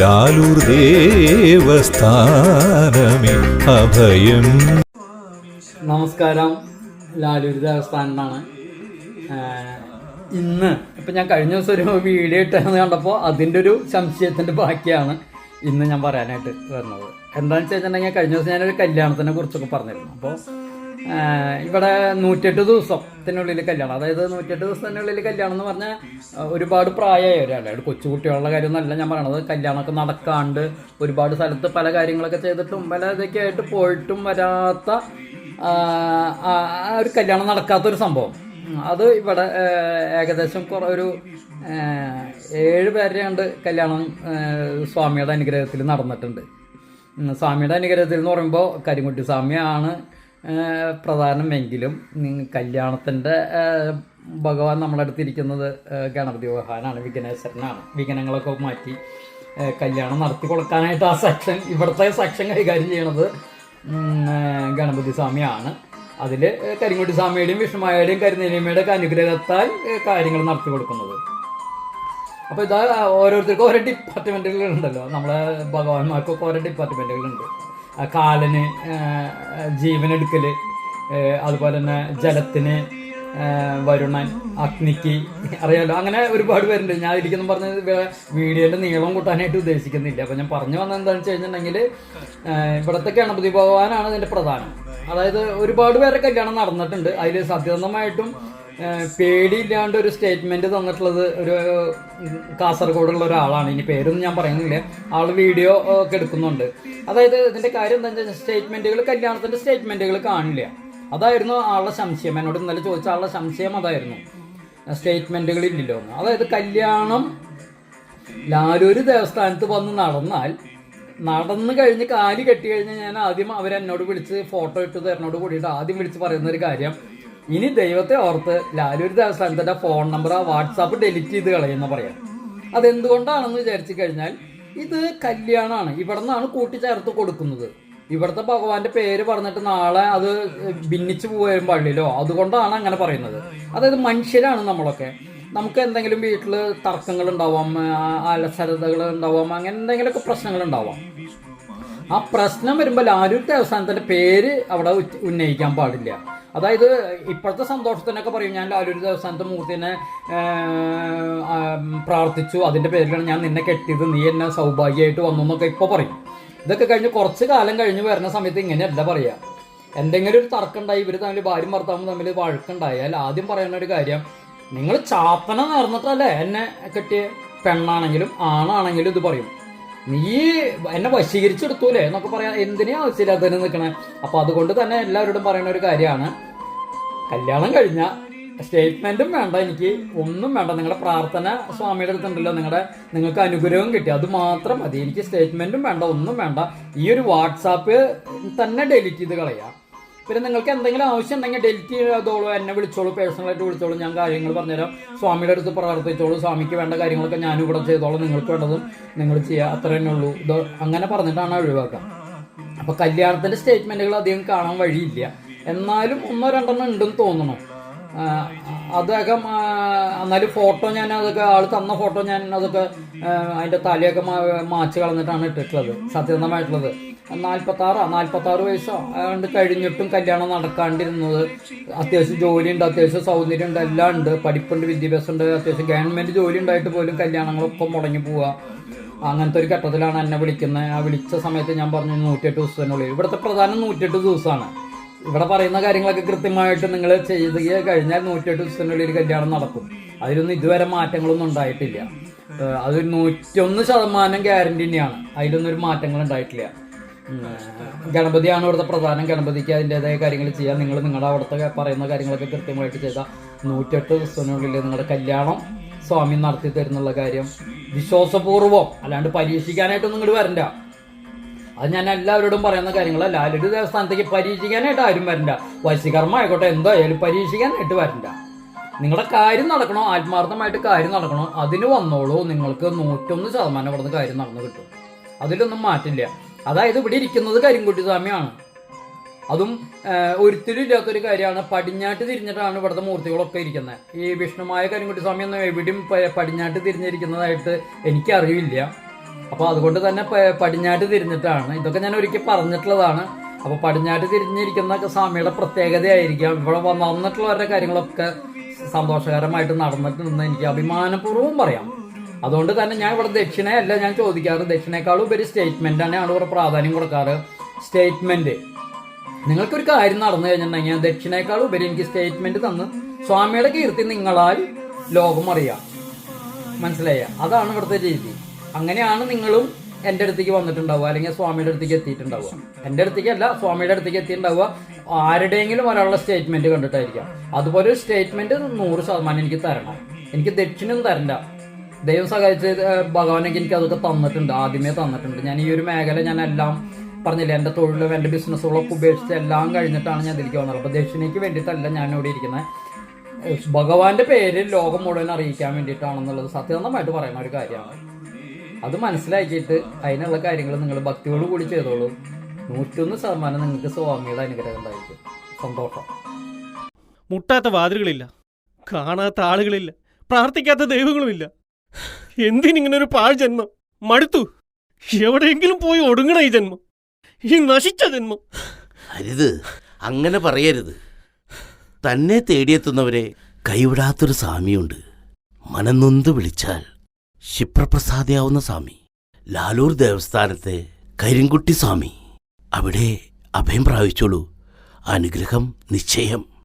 ലാലൂർ ദേവസ്ഥാനമേ അഭയം. നമസ്കാരം. ലാലൂർ ദേവസ്ഥാനാണ് ഇന്ന് ഇപ്പം ഞാൻ കഴിഞ്ഞ ദിവസം ഒരു വീഡിയോ ഇട്ടെന്ന് കണ്ടപ്പോൾ അതിന്റെ ഒരു സംശയത്തിന്റെ ബാക്കിയാണ് ഇന്ന് ഞാൻ പറയാനായിട്ട് വരുന്നത്. എന്താണെന്ന് വെച്ചിട്ടുണ്ടെങ്കിൽ കഴിഞ്ഞ ദിവസം ഞാനൊരു കല്യാണത്തിനെ കുറിച്ചൊക്കെ പറഞ്ഞിരുന്നു. അപ്പോൾ ഇവിടെ നൂറ്റെട്ട് ദിവസത്തിനുള്ളിൽ കല്യാണം. അതായത് നൂറ്റെട്ട് ദിവസത്തിനുള്ളിൽ കല്യാണം എന്ന് പറഞ്ഞാൽ ഒരുപാട് പ്രായമായ ഒരാളാണ് കൊച്ചുകുട്ടികളുടെ കാര്യമൊന്നല്ല ഞാൻ പറയണത്. കല്യാണമൊക്കെ നടക്കാണ്ട് ഒരുപാട് സ്ഥലത്ത് പല കാര്യങ്ങളൊക്കെ ചെയ്തിട്ടും പല ഇതൊക്കെ ആയിട്ട് പോയിട്ടും വരാത്ത ഒരു കല്യാണം നടക്കാത്തൊരു സംഭവം. അത് ഇവിടെ ഏകദേശം കുറേ ഒരു ഏഴ് പേരെയാണ്ട് കല്യാണം സ്വാമിയുടെ അനുഗ്രഹത്തിൽ നടന്നിട്ടുണ്ട്. സ്വാമിയുടെ അനുഗ്രഹത്തിൽ എന്ന് പറയുമ്പോൾ കരിമുട്ടി സ്വാമിയാണ് പ്രധാനമെങ്കിലും കല്യാണത്തിന്റെ ഭഗവാൻ നമ്മളെടുത്തിരിക്കുന്നത് ഗണപതി ഭഗവാനാണ് വിഘ്നേശ്വരനാണ്. വിഘ്നങ്ങളൊക്കെ മാറ്റി കല്യാണം നടത്തി കൊടുക്കാനായിട്ട് ആ സെക്ഷൻ ഇവിടുത്തെ സെക്ഷൻ കൈകാര്യം ചെയ്യണത് ഗണപതി സ്വാമിയാണ്. അതിൽ കരിങ്കുട്ടി സ്വാമിയുടെയും വിഷ്ണുമായുടെയും ഒക്കെ അനുഗ്രഹത്താൽ കാര്യങ്ങൾ നടത്തി കൊടുക്കുന്നത്. അപ്പോൾ ഇതാ ഓരോരുത്തർക്കും ഓരോ ഡിപ്പാർട്ട്മെന്റുകളുണ്ടല്ലോ നമ്മളെ ഭഗവാന്മാർക്കൊക്കെ ഓരോ ഡിപ്പാർട്ട്മെന്റുകളുണ്ട് കാലന് ജീവനെടുക്കൽ അതുപോലെ തന്നെ ജലത്തിന് വരുണൻ അഗ്നിക്ക് അറിയാമല്ലോ അങ്ങനെ ഒരുപാട് പേരുണ്ട്. ഞാൻ ഇരിക്കുന്നു പറഞ്ഞ വീഡിയോയുടെ നീളം കൂട്ടാനായിട്ട് ഉദ്ദേശിക്കുന്നില്ല. അപ്പോൾ ഞാൻ പറഞ്ഞു വന്നത് എന്താണെന്ന് വെച്ച് കഴിഞ്ഞിട്ടുണ്ടെങ്കിൽ ഇവിടുത്തെ ഗണപതി ഭഗവാനാണ് ഇതിന്റെ പ്രധാനം. അതായത് ഒരുപാട് പേരെ കല്യാണം നടന്നിട്ടുണ്ട്. അതിൽ സത്യസന്ധമായിട്ടും പേടിയില്ലാണ്ട് ഒരു സ്റ്റേറ്റ്മെന്റ് തന്നിട്ടുള്ളത് ഒരു കാസർഗോഡുള്ള ഒരാളാണ്. ഇനി പേരൊന്നും ഞാൻ പറയുന്നില്ല. ആൾ വീഡിയോ ഒക്കെ എടുക്കുന്നുണ്ട്. അതായത് ഇതിന്റെ കാര്യം എന്താ വെച്ചാൽ സ്റ്റേറ്റ്മെന്റുകൾ കല്യാണത്തിന്റെ സ്റ്റേറ്റ്മെന്റുകൾ കാണില്ല. അതായിരുന്നു ആളുടെ സംശയം. എന്നോട് ഇന്നലെ ചോദിച്ച ആളുടെ സംശയം അതായിരുന്നു. സ്റ്റേറ്റ്മെന്റുകൾ ഇല്ലല്ലോ എന്ന്. അതായത് കല്യാണം ലാലൂര് ദേവസ്ഥാനത്ത് വന്ന് നടന്നാൽ നടന്നു കഴിഞ്ഞ് കാൽ കെട്ടി കഴിഞ്ഞ് ഞാൻ ആദ്യം അവരെന്നോട് വിളിച്ച് ഫോട്ടോ ഇട്ടു തരുന്നോട് കൂടിയിട്ട് ആദ്യം വിളിച്ച് പറയുന്ന ഒരു കാര്യം ഇനി ദൈവത്തെ ഓർത്ത് ലാലൂരി ദേവസ്ഥാനം തന്റെ ഫോൺ നമ്പർ ആ വാട്സാപ്പ് ഡെലിറ്റ് ചെയ്ത് കളയെന്ന് പറയാം. അതെന്തുകൊണ്ടാണെന്ന് വിചാരിച്ചു കഴിഞ്ഞാൽ ഇത് കല്യാണമാണ് ഇവിടെ നിന്നാണ് കൂട്ടിച്ചേർത്ത് കൊടുക്കുന്നത്. ഇവിടുത്തെ ഭഗവാന്റെ പേര് പറഞ്ഞിട്ട് നാളെ അത് ഭിന്നിച്ചു പോകാൻ പാടില്ലല്ലോ അതുകൊണ്ടാണ് അങ്ങനെ പറയുന്നത്. അതായത് മനുഷ്യരാണ് നമ്മളൊക്കെ. നമുക്ക് എന്തെങ്കിലും വീട്ടിൽ തർക്കങ്ങൾ ഉണ്ടാവാം അലസരതകൾ ഉണ്ടാവാം അങ്ങനെ എന്തെങ്കിലുമൊക്കെ പ്രശ്നങ്ങൾ ഉണ്ടാവാം ആ പ്രശ്നം വരുമ്പോൾ ലാലൂർ ദേവസ്ഥാനത്തിന്റെ പേര് അവിടെ ഉന്നയിക്കാൻ പാടില്ല. അതായത് ഇപ്പോഴത്തെ സന്തോഷത്തിനൊക്കെ പറയും ഞാൻ ലാലൂർ ദേവസ്ഥാനത്തെ മൂർത്തിനെ പ്രാർത്ഥിച്ചു. അതിന്റെ പേരിലാണ് ഞാൻ നിന്നെ കെട്ടിയത്. നീ എന്നെ സൗഭാഗ്യമായിട്ട് വന്നു എന്നൊക്കെ ഇപ്പോൾ പറയും. ഇതൊക്കെ കഴിഞ്ഞ് കുറച്ച് കാലം കഴിഞ്ഞ് വരുന്ന സമയത്ത് ഇങ്ങനെയല്ല പറയുക എന്തെങ്കിലും ഒരു തർക്കമുണ്ടായി ഇവർ തമ്മിൽ ഭാര്യയും ഭർത്താവും തമ്മിൽ വഴക്കുണ്ടായാൽ ആദ്യം പറയുന്ന ഒരു കാര്യം നിങ്ങൾ ചാത്തന നേർന്നിട്ടല്ലേ എന്നെ കെട്ടിയ? പെണ്ണാണെങ്കിലും ആണാണെങ്കിലും ഇത് പറയും. നീ എന്നെ വശീകരിച്ചെടുത്തൂലേ എന്നൊക്കെ പറയാ എന്തിനാ ആവശ്യമില്ലാത്തതിന് നിൽക്കണേ? അപ്പൊ അതുകൊണ്ട് തന്നെ എല്ലാവരോടും പറയുന്ന ഒരു കാര്യമാണ്. കല്യാണം കഴിഞ്ഞ സ്റ്റേറ്റ്മെന്റും വേണ്ട എനിക്ക് ഒന്നും വേണ്ട. നിങ്ങളുടെ പ്രാർത്ഥന സ്വാമിയുടെ അടുത്തുണ്ടല്ലോ നിങ്ങളുടെ നിങ്ങൾക്ക് അനുഗ്രഹം കിട്ടി. അത് മാത്രം മതി. എനിക്ക് സ്റ്റേറ്റ്മെന്റും വേണ്ട ഒന്നും വേണ്ട. ഈ ഒരു വാട്സാപ്പ് തന്നെ ഡെലിറ്റ് ചെയ്ത് കളയാം. പിന്നെ നിങ്ങൾക്ക് എന്തെങ്കിലും ആവശ്യം ഉണ്ടെങ്കിൽ ഡെലിറ്റ് ചെയ്തോളൂ എന്നെ വിളിച്ചോളൂ പേഴ്സണലായിട്ട് വിളിച്ചോളൂ ഞാൻ കാര്യങ്ങൾ പറഞ്ഞുതരാം. സ്വാമിയുടെ അടുത്ത് പ്രവർത്തിച്ചോളൂ സ്വാമിക്ക് വേണ്ട കാര്യങ്ങളൊക്കെ ഞാനും ഇവിടെ ചെയ്തോളൂ നിങ്ങൾക്ക് വേണ്ടതും നിങ്ങൾ ചെയ്യുക അത്ര തന്നെ ഉള്ളൂ. ഇത് അങ്ങനെ പറഞ്ഞിട്ടാണ് ഒഴിവാക്കുക. അപ്പൊ കല്യാണത്തിന്റെ സ്റ്റേറ്റ്മെന്റുകൾ അധികം കാണാൻ വഴിയില്ല. എന്നാലും ഒന്നോ രണ്ടെണ്ണം ഉണ്ടെന്ന് തോന്നുന്നു ആ, അതൊക്കെ എന്നാലും ഫോട്ടോ ഞാൻ അതൊക്കെ ആൾ തന്ന ഫോട്ടോ ഞാൻ അതൊക്കെ അതിന്റെ തലയൊക്കെ മാച്ച് കളഞ്ഞിട്ടാണ് ഇട്ടിട്ടുള്ളത് സത്യസന്ധമായിട്ടുള്ളത്. നാൽപ്പത്തി ആറോ നാൽപ്പത്തി ആറ് വയസ്സോ അതുകൊണ്ട് കഴിഞ്ഞിട്ടും കല്യാണം നടക്കാണ്ടിരുന്നത്. അത്യാവശ്യം ജോലിയുണ്ട് അത്യാവശ്യം സൗന്ദര്യം ഉണ്ട് എല്ലാം ഉണ്ട് പഠിപ്പുണ്ട് വിദ്യാഭ്യാസം ഉണ്ട് അത്യാവശ്യം ഗവൺമെന്റ് ജോലി ഉണ്ടായിട്ട് പോലും കല്യാണങ്ങളൊക്കെ മുടങ്ങി പോവുക. അങ്ങനത്തെ ഒരു ഘട്ടത്തിലാണ് എന്നെ വിളിക്കുന്നത്. ആ വിളിച്ച സമയത്ത് ഞാൻ പറഞ്ഞു നൂറ്റിയെട്ട് ദിവസത്തിനുള്ളിൽ. ഇവിടുത്തെ പ്രധാനം നൂറ്റിയെട്ട് ദിവസമാണ്. ഇവിടെ പറയുന്ന കാര്യങ്ങളൊക്കെ കൃത്യമായിട്ട് നിങ്ങൾ ചെയ്ത് കഴിഞ്ഞാൽ നൂറ്റെട്ട് ദിവസത്തിനുള്ളിൽ കല്യാണം നടക്കും. അതിലൊന്നും ഇതുവരെ മാറ്റങ്ങളൊന്നും ഉണ്ടായിട്ടില്ല. അതൊരു നൂറ്റൊന്ന് ശതമാനം ഗ്യാരണ്ടി തന്നെയാണ്. അതിലൊന്നും ഒരു മാറ്റങ്ങൾ ഉണ്ടായിട്ടില്ല. ഗണപതിയാണ് ഇവിടുത്തെ പ്രധാനം. ഗണപതിക്ക് അതിന്റെതായ കാര്യങ്ങൾ ചെയ്യാം. നിങ്ങൾ നിങ്ങളുടെ അവിടുത്തെ പറയുന്ന കാര്യങ്ങളൊക്കെ കൃത്യമായിട്ട് ചെയ്താൽ നൂറ്റെട്ട് ദിവസത്തിനുള്ളിൽ നിങ്ങളുടെ കല്യാണം സ്വാമി നടത്തി തരുന്നുള്ള കാര്യം വിശ്വാസപൂർവം അല്ലാണ്ട് പരീക്ഷിക്കാനായിട്ടൊന്നും ഇങ്ങോട്ട് വരണ്ട. അത് ഞാൻ എല്ലാവരോടും പറയുന്ന കാര്യങ്ങൾ ലാലൊരു ദേവസ്ഥാനത്തേക്ക് പരീക്ഷിക്കാനായിട്ട് ആരും വരണ്ട. വശികർമ്മ ആയിക്കോട്ടെ എന്തായാലും പരീക്ഷിക്കാനായിട്ട് വരണ്ട. നിങ്ങളുടെ കാര്യം നടക്കണോ? ആത്മാർത്ഥമായിട്ട് കാര്യം നടക്കണോ? അതിന് വന്നോളൂ. നിങ്ങൾക്ക് നൂറ്റൊന്ന് ശതമാനം ഇവിടുന്ന് കാര്യം നടന്നു കിട്ടും. അതിലൊന്നും മാറ്റില്ല അതായത് ഇവിടെ ഇരിക്കുന്നത് കരിങ്കുട്ടി സ്വാമിയാണ്. അതും ഒരിക്കലും ഇല്ലാത്തൊരു കാര്യമാണ്. പടിഞ്ഞാട്ട് തിരിഞ്ഞിട്ടാണ് ഇവിടുത്തെ മൂർത്തികളൊക്കെ ഇരിക്കുന്നത്. ഈ വിഷ്ണുമായ കരിങ്കുട്ടി സ്വാമി ഒന്നും എവിടെയും പടിഞ്ഞാട്ട് തിരിഞ്ഞിരിക്കുന്നതായിട്ട് എനിക്കറിയില്ല. അപ്പോൾ അതുകൊണ്ട് തന്നെ പടിഞ്ഞാട്ട് തിരിഞ്ഞിട്ടാണ്. ഇതൊക്കെ ഞാൻ ഒരിക്കൽ പറഞ്ഞിട്ടുള്ളതാണ്. അപ്പോൾ പടിഞ്ഞാട്ട് തിരിഞ്ഞിരിക്കുന്ന സ്വാമിയുടെ പ്രത്യേകതയായിരിക്കാം. ഇവിടെ വന്ന് വന്നിട്ടുള്ളവരുടെ കാര്യങ്ങളൊക്കെ സന്തോഷകരമായിട്ട് നടന്നിട്ടുണ്ടെന്ന് എനിക്ക് അഭിമാനപൂർവം പറയാം. അതുകൊണ്ട് തന്നെ ഞാൻ ഇവിടെ ദക്ഷിണയല്ല ഞാൻ ചോദിക്കാറ്. ദക്ഷിണേക്കാളും ഉപരി സ്റ്റേറ്റ്മെന്റ് തന്നെയാണ് ഇവിടെ പ്രാധാന്യം കൊടുക്കാറ്. സ്റ്റേറ്റ്മെന്റ് നിങ്ങൾക്കൊരു കാര്യം നടന്നു കഴിഞ്ഞിട്ടുണ്ടെങ്കിൽ ദക്ഷിണേക്കാളും ഉപരി എനിക്ക് സ്റ്റേറ്റ്മെന്റ് തന്ന് സ്വാമിയുടെ കീർത്തി നിങ്ങളാൽ ലോകം അറിയാം മനസ്സിലായ? അതാണ് ഇവിടുത്തെ രീതി. അങ്ങനെയാണ് നിങ്ങളും എന്റെ അടുത്തേക്ക് വന്നിട്ടുണ്ടാവുക അല്ലെങ്കിൽ സ്വാമിയുടെ അടുത്തേക്ക് എത്തിയിട്ടുണ്ടാവുക. എന്റെ അടുത്തേക്ക് അല്ല സ്വാമിയുടെ അടുത്തേക്ക് എത്തിയിട്ടുണ്ടാവുക. ആരുടെയെങ്കിലും ഒരാളുടെ സ്റ്റേറ്റ്മെന്റ് കണ്ടിട്ടായിരിക്കാം. അതുപോലെ ഒരു സ്റ്റേറ്റ്മെന്റ് നൂറ് ശതമാനം എനിക്ക് തരണം. എനിക്ക് ദക്ഷിണം തരണ്ട. ദൈവം സഹായിച്ച് ഭഗവാനൊക്കെ എനിക്ക് അതൊക്കെ തന്നിട്ടുണ്ട് ആദ്യമേ തന്നിട്ടുണ്ട്. ഞാൻ ഈ ഒരു മേഖല ഞാൻ എല്ലാം പറഞ്ഞില്ല എന്റെ തൊഴിലും എന്റെ ബിസിനസ്സുകളൊക്കെ ഉപേക്ഷിച്ച് എല്ലാം കഴിഞ്ഞിട്ടാണ് ഞാൻ ഇതിലേക്ക് വന്നത്. അപ്പോൾ ദക്ഷിണയ്ക്ക് വേണ്ടിയിട്ടല്ല ഞാൻ ഇവിടെ ഇരിക്കുന്നത്. ഭഗവാന്റെ പേര് ലോകം മുഴുവൻ അറിയിക്കാൻ വേണ്ടിയിട്ടാണെന്നുള്ളത് സത്യസന്ധമായിട്ട് പറയുന്ന ഒരു കാര്യമാണ്. അത് മനസ്സിലാക്കിയിട്ട് അതിനുള്ള കാര്യങ്ങൾ നിങ്ങൾ ഭക്തിയോട് കൂടി ചെയ്തോളൂ. നൂറ്റൊന്ന് ശതമാനം നിങ്ങൾക്ക് സ്വാമിയുടെ അനുഗ്രഹം ഉണ്ടായിരിക്കും. സന്തോഷം. മുട്ടാത്ത വാതിലുകളില്ല. കാണാത്ത ആളുകളില്ല. പ്രാർത്ഥിക്കാത്ത ദൈവങ്ങളുമില്ല. എന്തിനിങ്ങനെ ഒരു പാഴ് ജന്മം? മടുത്തു. എവിടെയെങ്കിലും പോയി ഒടുങ്ങണ ഈ ജന്മം. ഈ നശിച്ച ജന്മം. അരുത്. അങ്ങനെ പറയരുത്. തന്നെ തേടിയെത്തുന്നവരെ കൈവിടാത്തൊരു സ്വാമിയുണ്ട്. മനനൊന്ത് വിളിച്ചാൽ ക്ഷിപ്രപ്രസാദിയാവുന്ന സ്വാമി. ലാലൂർ ദേവസ്ഥാനത്തെ കരിങ്കുട്ടി സ്വാമി. അവിടെ അഭയം പ്രാപിച്ചോളൂ. അനുഗ്രഹം നിശ്ചയം.